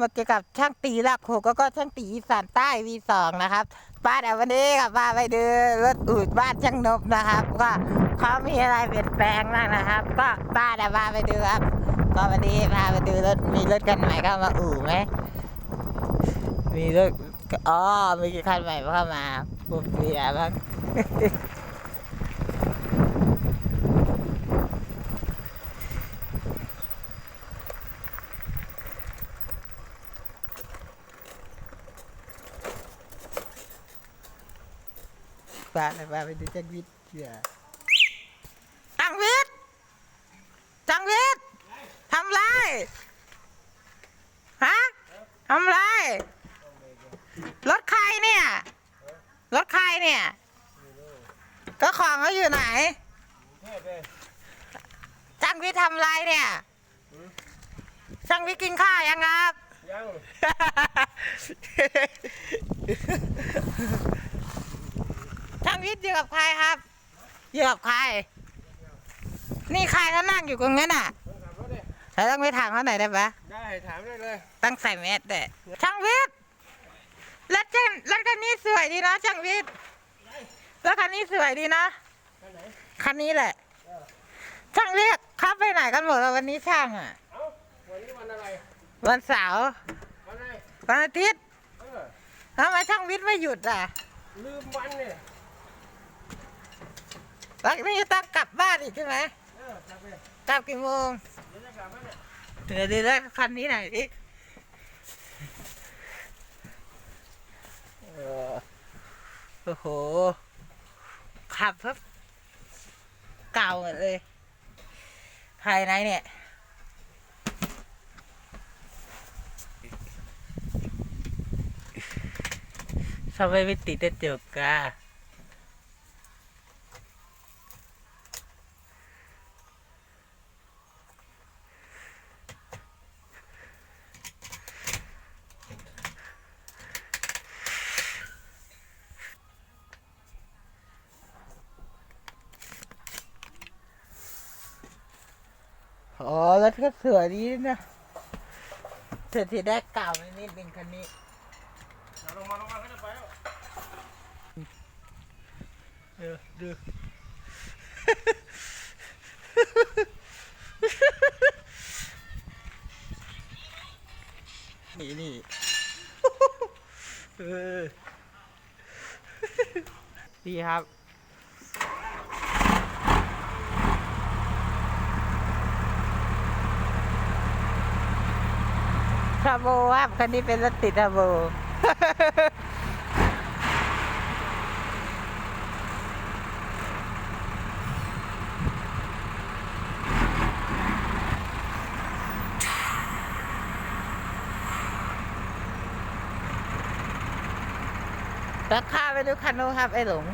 มาเกี่ยวกับช่างตีหลักหกแล้วก็ช่างตีอีสานใต้ V2 นะครับบ้าเดี๋ยววันนี้กับมาไปดูรถอูดบ้านช่างนบนะครับ ก็เขามีอะไรเปลี่ยนแปลงบ้างนะครับ ก็บ้าเดี๋ยวมาไปดูครับ ก็วันนี้พาไปดูรถมีรถกันใหม่เข้ามาอู่ไหมมีรถอ๋อมีคันใหม่เข้ามาปุ๊บเบียบ้าง ปาเลยปาไปดูจังวิทย์เชื่อจังวิทย์จังวิทย์ทำไรฮะทำไรรถใครเนี่ยรถใครเนี่ย ก็ของเขาอยู่ไหนจังวิทย์ทำไรเนี่ยจังวิทย์กินข้าวยังครับยัง ช่างวิทย์อยู่กับใครครับอยู่กับใคร นี่ใครเขานั่งอยู่ตรงนั้นน่ะคนขับรถดิเราต้องไปถามเขาหน่อยได้ปะได้ถามได้เลยต้องใส่แมสด้วยช่างวิทย์รถคันรถคันนี้สวยดีนะช่างวิทย์รถคันนี้สวยดีนะไปไหนคันนี้แหละช่างเรียกขับไปไหนกันหมดแล้ววันนี้ช่างอะเอ้าวันนี้วันอะไรวันเสาร์วันอะไรวันอาทิตย์เออทำไมช่างวิทย์ไม่หยุดอะ ลืมวันเนี่ย แล้วนี่ต้องกลับบ้านอีกใช่ไหมกลับกี่โมงเดี๋ยวดีแลคันนี้หน่อยดิเออโอ้โห ขับครับเก่าหมดเลย ภายในเนี่ยทำไมไม่ติดกระจกกะ อ๋อรถก็สวยดีนะเธอที่ได้เก่าไปนิดนึงคันนี้เดี๋ยวลงมาลงมาก็จะไปแล้วเออดูนี่นี่เออดีครับ ทาโบครับคันนี้เป็นรถติดทาโบราคาไปดูคันนู้นครับไอ้หลง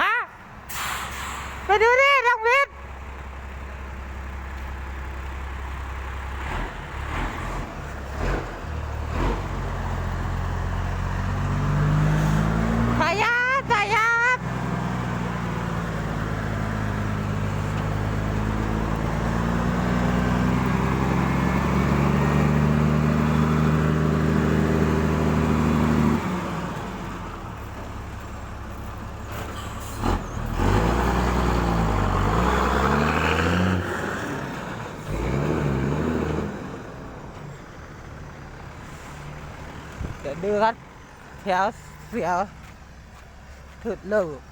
ฮะไปดูดิน้องวิทย์สายยาสายยาครับ เดือดแถวเสียถึดเลิก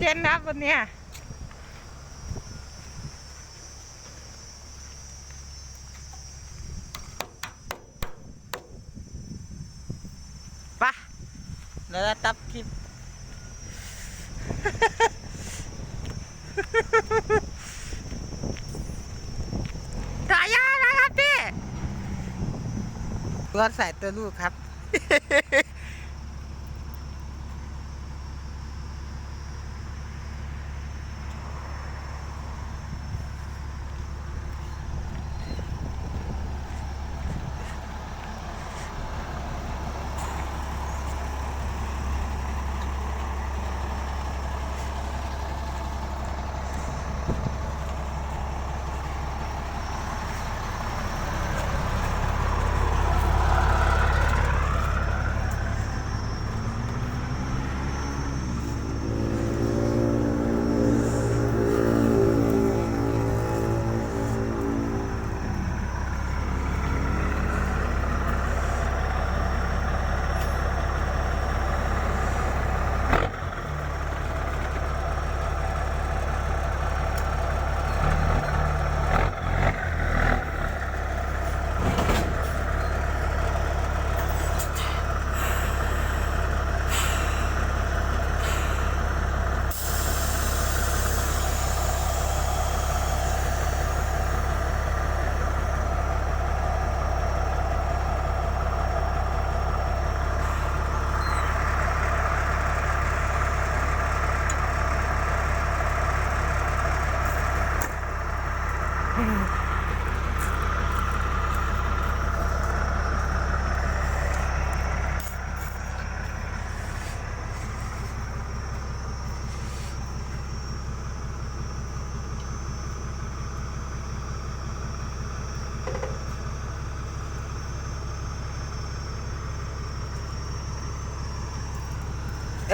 เย็นนะครับวันเนี้ยไปะเดี๋ยวตับคลิปสายยานะครับพี่รถใส่ตัวลูกครับ โ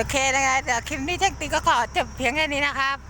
อเคนะคะเดี๋ยวคลิปนี้ช่างตีก็ขอจบเพียงแค่นี้นะครับ